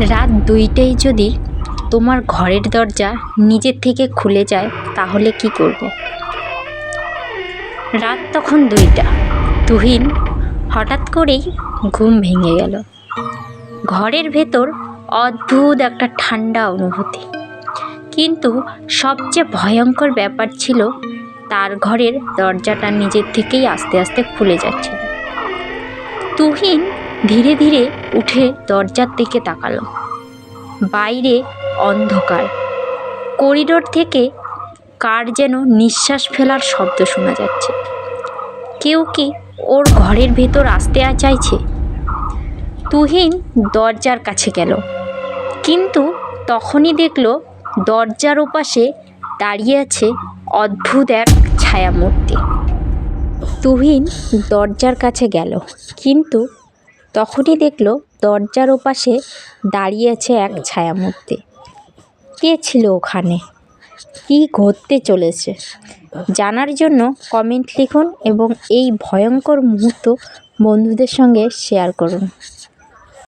রাত দুইটায় যদি তোমার ঘরের দরজা নিজের থেকে খুলে যায়, তাহলে কি করবে? রাত তখন দুইটা। তুহিন হঠাৎ করেই ঘুম ভেঙে গেল। ঘরের ভেতর অদ্ভুত একটা ঠান্ডা অনুভূতি। কিন্তু সবচেয়ে ভয়ঙ্কর ব্যাপার ছিল, তার ঘরের দরজাটা নিজের থেকেই আস্তে আস্তে খুলে যাচ্ছিল। তুহিন ধীরে ধীরে উঠে দরজার দিকে তাকালো। বাইরে অন্ধকার। করিডোর থেকে কার যেন নিঃশ্বাস ফেলার শব্দ শোনা যাচ্ছে। কেউ কি ওর ঘরের ভেতর আসতে চাইছে? তুহিন দরজার কাছে গেল। কিন্তু তখনই দেখল দরজার ওপাশে দাঁড়িয়ে আছে অদ্ভুত এক ছায়ামূর্তি। তুহিন দরজার কাছে গেল, কিন্তু তখনই দেখল দরজার ওপাশে দাঁড়িয়ে আছে এক ছায়ামূর্তি। কে ছিল ওখানে? কি ঘটতে চলেছে? জানার জন্য কমেন্ট লিখুন এবং এই ভয়ঙ্কর মুহূর্ত বন্ধুদের সঙ্গে শেয়ার করুন।